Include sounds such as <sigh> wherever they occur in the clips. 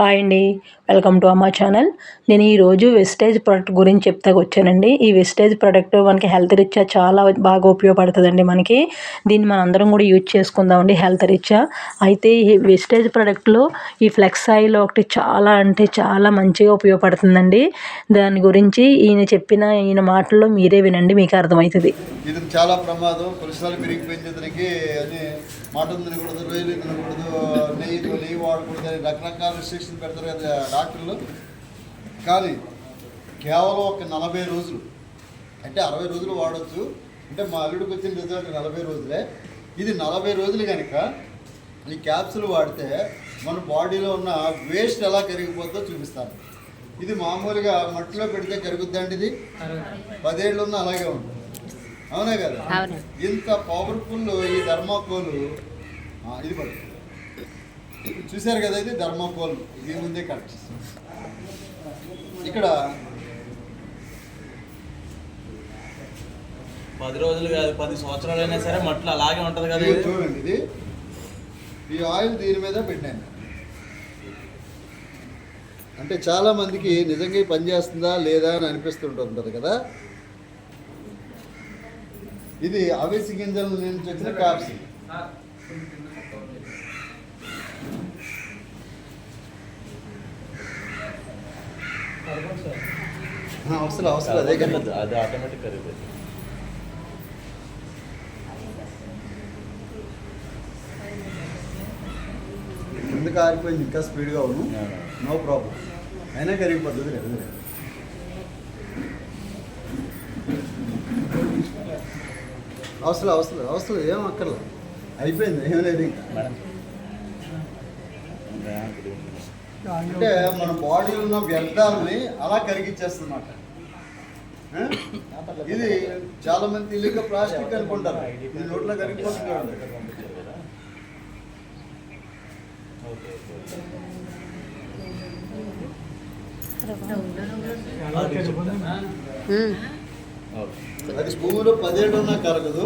Hi అండి. Welcome to అమ్మా channel. నేను ఈరోజు వెస్టేజ్ ప్రోడక్ట్ గురించి చెప్తాకు వచ్చానండి. ఈ వెస్టేజ్ ప్రోడక్ట్ మనకి హెల్త్ రీత్యా చాలా బాగా ఉపయోగపడుతుందండి మనకి. దీన్ని మనం అందరం కూడా యూజ్ చేసుకుందామండి హెల్త్ రీత్యా. అయితే ఈ వెస్టేజ్ ప్రోడక్ట్లో ఈ ఫ్లెక్స్ ఆయిల్ ఒకటి చాలా అంటే చాలా మంచిగా ఉపయోగపడుతుందండి. దాని గురించి ఈయన చెప్పిన ఈయన మాటల్లో మీరే వినండి మీకు అర్థమవుతుంది. ఇది చాలా ప్రమాదం. కొలెస్ట్రాల్ పెరిగిపోయింది అని మటన్ తినకూడదు రొయ్యలు తినకూడదు నెయ్యి నెయ్యి వాడకూడదు రకరకాల రిస్ట్రిక్షన్ పెడతారు కదా డాక్టర్లు. కానీ కేవలం ఒక నలభై రోజులు అంటే అరవై రోజులు వాడొచ్చు. అంటే మా అల్లుడికి వచ్చిన రిజల్ట్ నలభై రోజులే. ఇది నలభై రోజులు కనుక ఈ క్యాప్సుల్ వాడితే మన బాడీలో ఉన్న వేస్ట్ ఎలా కరిగిపోతుందో చూపిస్తాను. ఇది మామూలుగా మట్టిలో పెడితే కరుగుద్దండి ఇది? పదేళ్ళు ఉన్న అలాగే ఉంటుంది. అవునా కదా. ఇంత పవర్ఫుల్ ఈ ధర్మాకోలు ఇది పట్టు చూశారు కదా ఇది? ధర్మాకోల్. దీని ముందే కట్ చేస్తాం. ఇక్కడ పది రోజులు కాదు పది సంవత్సరాలు అయినా సరే మట్లు అలాగే ఉంటది కదా ఇది ఇది. చూడండి ఇది. ఈ ఆయిల్ దీని మీద పెట్టాను. అంటే చాలా మందికి నిజంగా ఈ పని చేస్తుందా లేదా అని అనిపిస్తుంటుంది కదా? ఇది అవిసి గింజల నుంచి వచ్చిన క్యాప్సిల్ అవసరం అవసరం అదే కదా. అది ఆటోమేటిక్ ఇంకా స్పీడ్గా అవును. నో ప్రాబ్లం అయినా కరిగిపోతుంది లేదు లేదు. అవసరం అవసరం అవసరం ఏం అక్కర్లేదు అయిపోయింది ఏం లేదు ఇంకా. మేడం అంటే మన బాడీలో ఉన్న వ్యర్థాలని అలా కరిగించేస్తున్నమాట? ఇది చాలా మంది తెలియక ప్లాస్టిక్ అనుకుంటారు. ఇది నోట్లో కరిగిపోతుంది. అది భూమిలో పదేళ్ళు ఉన్నా కరగదు.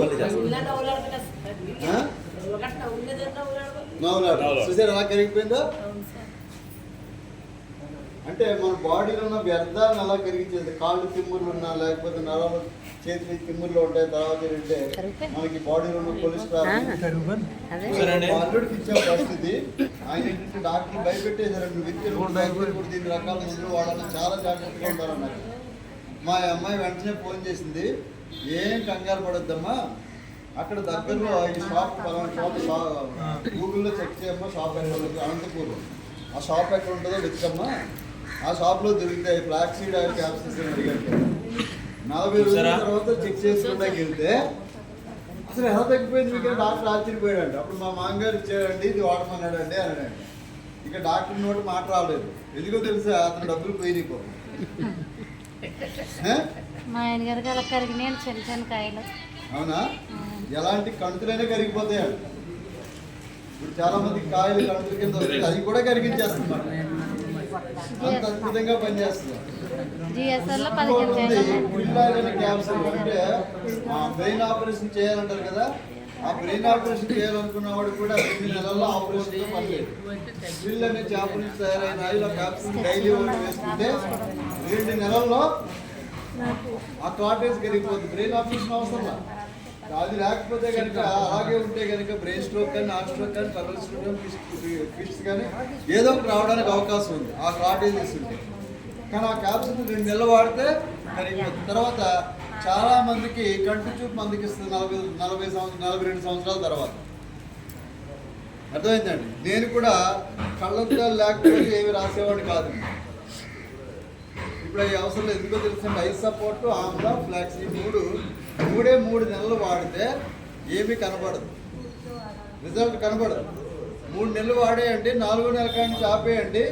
చూసారు ఎలా కరిగిపోయిందో? అంటే మన బాడీలో ఉన్న వ్యర్థాలను అలా కరిగించేది? కాళ్ళు తిమ్ముర్లు ఉన్నా లేకపోతే నరాలు చేతులు తిమ్ముర్లు ఉంటాయి తర్వాత ఏంటంటే. మనకి బాడీలో ఉన్న కొలెస్ట్రాల్ ఇచ్చే పరిస్థితి. ఆయన డాక్టర్ భయపెట్టేశారు నువ్వు విత్తులు కూడా భయపెట్టి కూడా దీని రకాల మందులు వాడాలని చాలా జాగ్రత్తగా ఉండాలన్నారు. మా అమ్మాయి వెంటనే ఫోన్ చేసింది ఏం కంగారు పడొద్దమ్మా. అక్కడ దగ్గరలో ఈ షాప్ పలానా షాప్ గూగుల్లో చెక్ చేయమ్మా షాప్ ఎక్కడ అనంతపూర్ ఆ షాప్ ఎక్కడ ఉంటుందో వెతుకమ్మా. ఆ షాప్లో దొరుకుతాయి ఫ్లాక్ సీడ్ ఆయిల్ క్యాప్సిల్స్ అని అడిగారు. నలభై రోజుల? తర్వాత చెక్ చేసుకుంటాకి వెళ్తే అసలు ఎలా తగ్గిపోయింది? మీకు డాక్టర్ ఆశ్చర్యపోయాడు అప్పుడు మా మామగారు ఇచ్చాడండి ఇది వాడమన్నాడు అండి అన్నాడు ఇక డాక్టర్ నోటి మాట రాలేదు. ఎందుకో తెలుసా? అతను డబ్బులు పోయినాయి పో? <laughs> మా ఆయన గారికి అలా కరిగినాయి చిన్న చిన్న కాయలు. అవునా? ఎలాంటి కణుతులైనా కరిగిపోతాయి ఇప్పుడు చాలా మంది కాయలు కణుతుల కింద వస్తాయి. అది కూడా కరిగించేస్తున్నారు అద్భుతంగా అంటే బ్రెయిన్ ఆపరేషన్ చేయాలంటారు కదా ఆ బ్రెయిన్ ఆపరేషన్ చేయాలనుకున్న వాడు కూడా రెండు నెలల్లో ఆపరేషన్ తయారైన ఆయిల్ క్యాప్సూల్ డైలీ వేసుకుంటే రెండు నెలల్లో ఆ కరిగిపోతుంది. బ్రెయిన్ ఆపరేషన్ అవసరం. అది లేకపోతే కనుక అలాగే ఉంటే కనుక బ్రెయిన్ స్ట్రోక్ కానీ హార్ట్ స్ట్రోక్ కానీ కర్రల్ స్ట్రోక్ కానీ ఫిట్స్ కానీ ఏదో ఒకటి రావడానికి అవకాశం ఉంది. ఆ కాటేజెస్ ఉంటే కానీ ఆ క్యాప్సూల్ రెండు నెలలు వాడితే కరిగిపోతుంది తర్వాత చాలా మందికి కంటి చూపు మందికి ఇస్తుంది నలభై నలభై సంవత్సరం నలభై రెండు సంవత్సరాల తర్వాత. అర్థమైందండి? నేను కూడా కళ్ళతో లేకపోతే ఏమి రాసేవాడిని కాదు. ఇప్పుడు అవి అవసరం ఎందుకో తెలుసండి? ఐ సపోర్ట్ ఆమ్లా ఫ్లాక్స్ ఈ మూడు మూడే మూడు నెలలు వాడితే ఏమీ కనపడదు రిజల్ట్ కనపడదు మూడు నెలలు వాడేయండి నాలుగు నెలల కానీ ఆపేయండి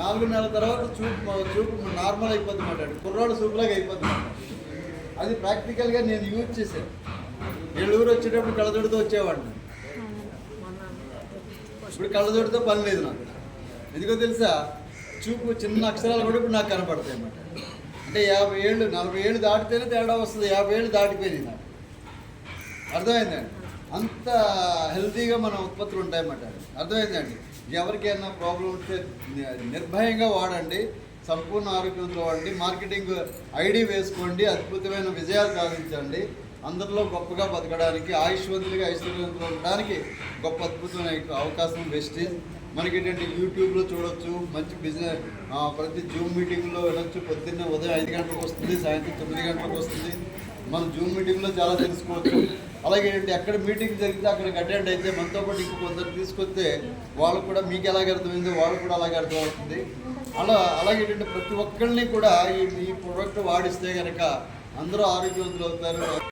నాలుగు నెలల తర్వాత చూపు చూపు నార్మల్ అయిపోతుంది మాట కుర్రాడు చూపులాగా అయిపోతుంది అది ప్రాక్టికల్గా నేను యూజ్ చేశాను. ఏళ్ళూరు వచ్చేటప్పుడు కళ్ళదొడితో వచ్చేవాడిని. ఇప్పుడు కళ్ళదొడితో పని లేదు నాకు. ఎందుకో తెలుసా? చూపు చిన్న అక్షరాలు కూడా ఇప్పుడు నాకు కనపడతాయి అన్నమాట అంటే యాభై ఏళ్ళు నలభై ఏళ్ళు దాటితేనే తేడా వస్తుంది. యాభై ఏళ్ళు దాటిపోయింది నాకు. అర్థమైందండి? అంత హెల్తీగా మన ఉత్పత్తులు ఉంటాయన్నమాట. అర్థమైందండి? ఎవరికైనా ప్రాబ్లం ఉంటే నిర్భయంగా వాడండి. సంపూర్ణ ఆరోగ్యంతో వాడండి. మార్కెటింగ్ ఐడి వేసుకోండి. అద్భుతమైన విజయాలు సాధించండి. అందరిలో గొప్పగా బతకడానికి ఆయుష్వంతులుగా ఐశ్వర్యవంతులు ఉండడానికి గొప్ప అద్భుతమైన అవకాశం వెస్టేజ్ మనకి ఏంటంటే యూట్యూబ్లో చూడొచ్చు మంచి బిజినెస్ ప్రతి జూమ్ మీటింగ్లో వెళ్ళొచ్చు. పొద్దున్నే ఉదయం ఐదు గంటలకు వస్తుంది సాయంత్రం తొమ్మిది గంటలకు వస్తుంది. మనం జూమ్ మీటింగ్లో చాలా తెలుసుకోవచ్చు. అలాగే ఏంటి ఎక్కడ మీటింగ్ జరిగితే అక్కడికి అటెండ్ అయితే మనతో పాటు ఇంకో కొందరు తీసుకొస్తే వాళ్ళు కూడా మీకు ఎలాగ అర్థమైందో వాళ్ళు కూడా అలాగే అర్థమవుతుంది. అలా అలాగే ఏంటంటే ప్రతి ఒక్కరిని కూడా ఈ ఈ ప్రోడక్ట్ వాడిస్తే కనుక అందరూ ఆరోగ్యవంతులు అవుతారు.